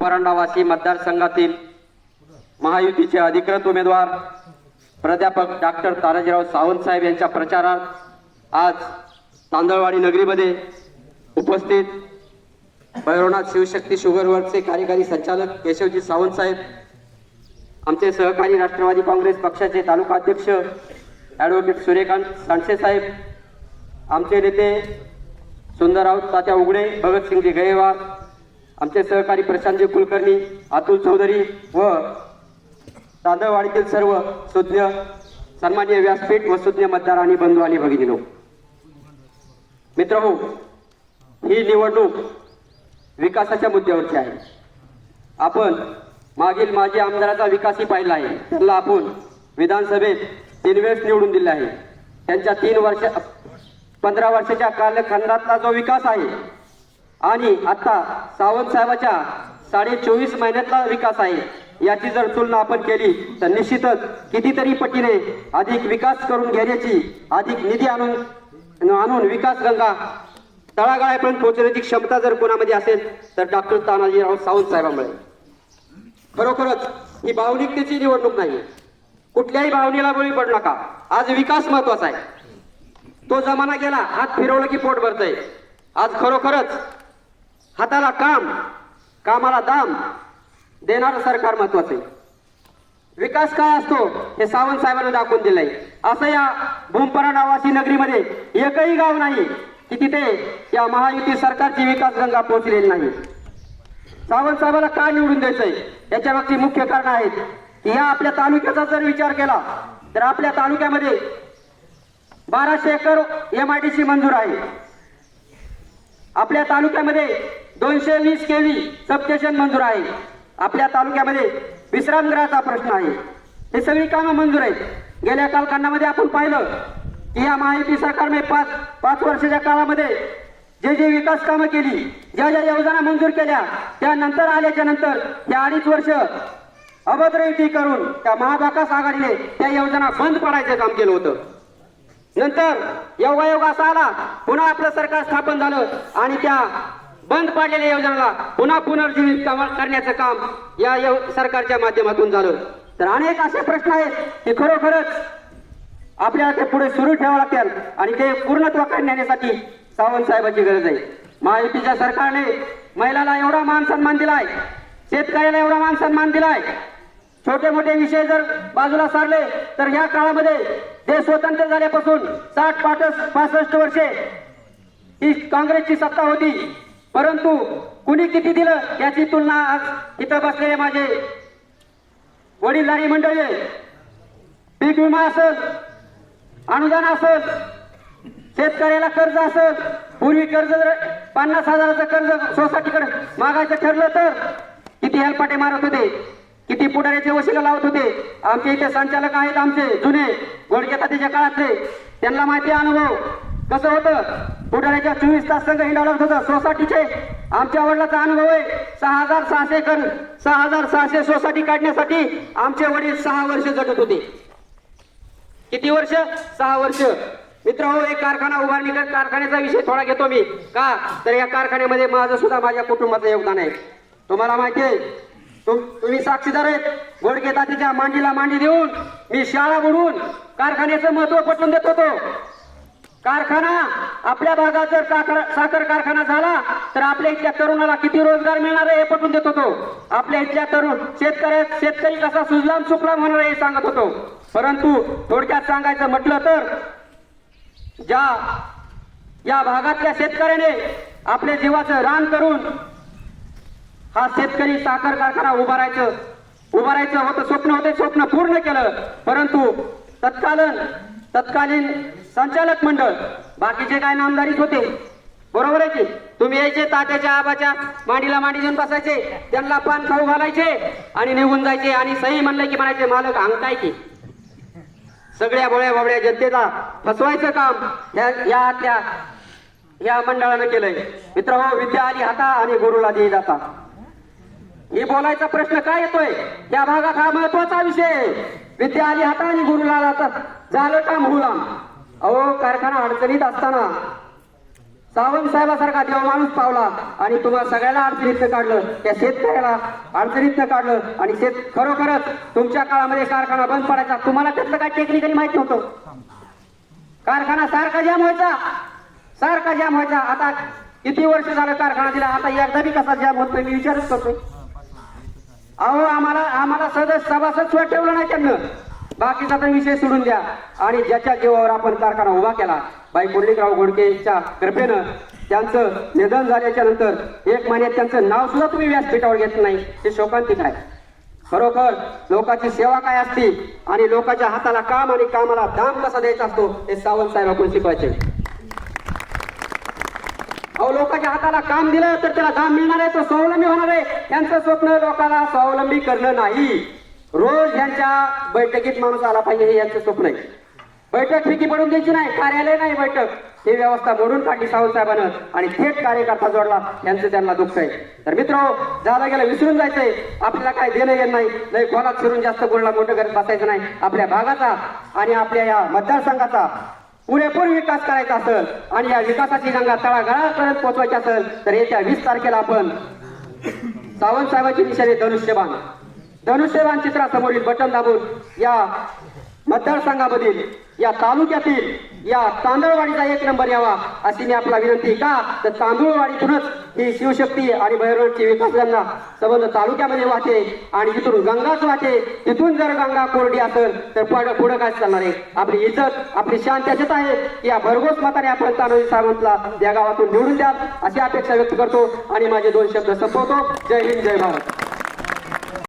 परांडावासी मतदारसंघातील महायुतीचे अधिकृत उमेदवार प्राध्यापक डॉक्टर तानाजीराव सावंत साहेब यांच्या प्रचारात आज तांदळवाडी नगरीमध्ये उपस्थित भैरवनाथ शिवशक्ती शुगर वर्कचे कार्यकारी संचालक केशवजी सावंत साहेब आमचे सहकारी राष्ट्रवादी काँग्रेस पक्षाचे तालुका अध्यक्ष ॲडव्होकेट सूर्यकांत सांडसे साहेब आमचे नेते सुंदरराव तात्या उघडे भगतसिंगजी गयेवार आमचे सहकारी प्रशांतजी कुलकर्णी अतुल चौधरी व तांदळवाडीतील सर्व सुज्ञ सन्मान्य व्यासपीठ व सुज्ञ मतदार आणि बंधू आणि भगिनीनो. मित्र हो ही निवडणूक विकासाच्या मुद्द्यावरची आहे. आपण मागील माजी आमदाराचा विकासही पाहिला आहे. त्यांना आपण विधानसभेत तीन वेळेस निवडून दिले आहे. त्यांच्या तीन वर्ष पंधरा वर्षाच्या कालखंडातला जो विकास आहे आणि आता सावंत साहेबाच्या साडे चोवीस महिन्यातला विकास आहे. याची जर तुलना आपण केली तर निश्चितच कितीतरी पटीने अधिक विकास करून घेण्याची अधिक निधी आणून आणून विकास गंगा तळागाळापर्यंत पोहोचण्याची क्षमता जर कोणामध्ये असेल तर डॉक्टर तानाजीराव सावंत साहेबांमुळे. खरोखरच ही भावनिकतेची निवडणूक नाही कुठल्याही भावनेला बळी पडू नका. आज विकास महत्त्वाचा आहे. तो जमाना गेला हात फिरवलं की पोट भरतय. आज खरोखरच हाताला काम कामाला दाम देणारं सरकार महत्वाचं आहे. विकास काय असतो हे सावंत साहेबांना दाखवून दिलंय. असं या भूमपरा नावाची नगरीमध्ये एकही गाव नाही की तिथे या महायुती सरकारची विकास गंगा पोहोचलेली नाही. सावंत साहेबाला का निवडून द्यायचंय? याच्या मागची मुख्य कारण आहेत की या आपल्या तालुक्याचा जर विचार केला तर आपल्या तालुक्यामध्ये बाराशे acre M I D C मंजूर आहे. आपल्या तालुक्यामध्ये दोनशे वीस केवी सबस्टेशन मंजूर आहे. आपल्या तालुक्यामध्ये विश्रामगृहाचा प्रश्न आहे. हे सगळी कामं मंजूर आहेत. गेल्या कालखंडामध्ये आपण पाहिलं की या महायुती सरकारने पाच पाच वर्षाच्या काळामध्ये जे जे विकास कामं केली ज्या ज्या योजना मंजूर केल्या त्यानंतर आल्याच्यानंतर या अडीच वर्ष अभद्र युती करून त्या महाविकास आघाडीने त्या योजना बंद पडायचं काम केलं होतं. नंतर योगायोग असा आला पुन्हा आपलं सरकार स्थापन झालं आणि त्या बंद पाडलेल्या योजनाला पुन्हा पुनर्जीवित करण्याचं काम या यो- सरकारच्या माध्यमातून झालं. तर अनेक असे प्रश्न आहेत की खरोखरच आपल्याला ते पुढे सुरू ठेवावं लागतील आणि ते पूर्णत्व करण्यासाठी सावंत साहेबांची गरज आहे. महायुतीच्या सरकारने महिलाला एवढा मान सन्मान दिलाय शेतकऱ्याला एवढा मान सन्मान दिलाय. छोटे मोठे विषय जर बाजूला सारले तर या काळामध्ये देश स्वतंत्र झाल्यापासून साठ पासष्ट पासष्ट वर्षे ही काँग्रेसची सत्ता होती. परंतु कुणी किती दिलं याची तुलना आज इथं बसलेले माझे वडीलधारी मंडळी पीक विमा असेल अनुदान असेल शेतकऱ्याला कर्ज असेल पूर्वी कर्ज जर पन्नास हजाराचं कर्ज सोसायटीकडे मागायचं ठरलं तर किती हेलपाटे मारत होते. किती पुढाऱ्याचे वशिला लावत होते? आमचे इथे संचालक आहेत आमचे जुने. गोडके काळातले. त्यांना माहिती आहे अनुभव. कसं होतं? पुढाऱ्याच्या चोवीस तास संघ हिंडावं होतं सोसायटीचे. आमच्या वडिलाचा अनुभव आहे सहा हजार सहाशे कर सहा हजार सहाशे सोसायटी काढण्यासाठी आमचे वडील सहा वर्ष जगत होते. किती वर्ष? सहा वर्ष. मित्र हो एक कारखाना उभारणी कर. कारखान्याचा विषय थोडा घेतो मी. का? तर या कारखान्यामध्ये माझं सुद्धा माझ्या कुटुंबाचं योगदान आहे. तुम्हाला माहिती आहे तुम्ही साक्षीदार आहेत गोडके तातीच्या मांडीला मांडी देऊन मी शाळा बुडून कारखान्याचं महत्त्व पटवून देत होतो. कारखाना आपल्या भागात जर साखर साखर कारखाना झाला तर आपल्या इथल्या तरुणाला किती रोजगार मिळणार आहे हे पटवून देत होतो. आपल्या इथल्या तरुण शेतकऱ्या शेतकरी कसा सुजलाम सुफलाम होणार आहे हे सांगत होतो. परंतु थोडक्यात सांगायचं म्हटलं तर ज्या या भागातल्या शेतकऱ्याने आपल्या जीवाचं रान करून हा शेतकरी साखर कारखाना उभारायचं उभारायचं होतं स्वप्न होते स्वप्न पूर्ण केलं. परंतु तत्कालन तत्कालीन संचालक मंडळ बाकीचे काय नामदारीच होते? बरोबर आहे की? तुम्ही यायचे तात्याच्या आबाच्या मांडीला मांडी देऊन बसायचे त्यांना पान खाऊ घालायचे आणि निघून जायचे आणि सही म्हणलं की म्हणायचे मालक अंगताय की. सगळ्या बोळ्या बोबड्या जनतेला फसवायचं काम या या आतल्या या मंडळानं केलंय. मित्र हो विद्या आली हाता आणि गुरुला दिली जाता. हे बोलायचा प्रश्न काय येतोय? त्या भागात हा महत्त्वाचा विषय विद्या आली हाता आणि गुरुला झालं काम हुलाम. अहो कारखाना अडचणीत असताना सावंत साहेबासारखा देव माणूस पावला आणि तुम्हाला सगळ्याला अडचणीतनं काढलं. त्या शेतकऱ्याला अडचणीतनं काढलं. आणि शेत खरोखरच तुमच्या काळामध्ये कारखाना बंद पडायचा. तुम्हाला त्यातलं काय टेक्निकली माहीत नव्हतं? कारखाना सारखा जाम व्हायचा. सारखा जाम व्हायचा. आता किती वर्ष झालं कारखाना दिला? आता एकदा बी कसा जाम होत नाही? मी विचारच करतोय. अहो आम्हाला आम्हाला सदस्य सभासद सुद्धा ठेवलं नाही त्यांना. बाकीचा तर विषय सोडून द्या. आणि ज्याच्या जीवावर आपण कारखाना उभा केला बाई पुंडलिकराव घोडकेच्या कृपेनं त्यांचं निधन झाल्याच्यानंतर एक महिन्यात त्यांचं नाव सुद्धा तुम्ही व्यासपीठावर घेत नाही. हे शोकांतिक आहे. खरोखर लोकांची सेवा काय असते आणि लोकांच्या हाताला काम आणि कामाला दाम कसा द्यायचा असतो हे सावंत साहेब आपण शिकवायचे. अहो लोकांच्या हाताला काम दिलं तर त्याला काम मिळणार आहे तो स्वावलंबी होणार आहे. त्यांचं स्वप्न लोकांना स्वावलंबी करणं नाही. रोज यांच्या बैठकीत माणूस आला पाहिजे हे यांचं स्वप्न आहे. बैठक फिकी पडून द्यायची नाही कार्यालय नाही बैठक. ही व्यवस्था मोडून काढली सावंत साहेबानं आणि थेट कार्यकर्ता जोडला यांचं त्यांना दुःख आहे. तर मित्र जायला गेलं विसरून जायचंय. आपल्याला काय देणं येत नाही. लय कोणात फिरून जास्त बोलला मोठं करत बसायचं नाही. आपल्या भागाचा आणि आपल्या या मतदारसंघाचा पुरेपूर विकास करायचा असेल आणि या विकासाची गंगा तळागाळापर्यंत पोहोचवायची असेल तर येत्या वीस तारखेला आपण सावंत साहेबांची निशाणे धनुष्यबाण. धनुष्यबाण चित्रासमोरील बटन दाबून या मतदारसंघामधील या तालुक्यातील या तांदळवाडीचा एक नंबर यावा अशी मी आपला विनंती का? तर तांदूळवाडीतूनच ही शिवशक्ती आणि भैरवची विकास संबंध तालुक्यामध्ये वाहते आणि इथून गंगाच वाहते तिथून जर गंगा कोरडी असेल तर पुढं पुढं काय चालणार आहे? आपली इज्जत आपली शान त्याच्यात आहे. की या भरघोस मताने आपण तानाजी सावंतला या गावातून निवडून द्या अशी अपेक्षा व्यक्त करतो आणि माझे दोन शब्द संपवतो. जय हिंद जय भारत.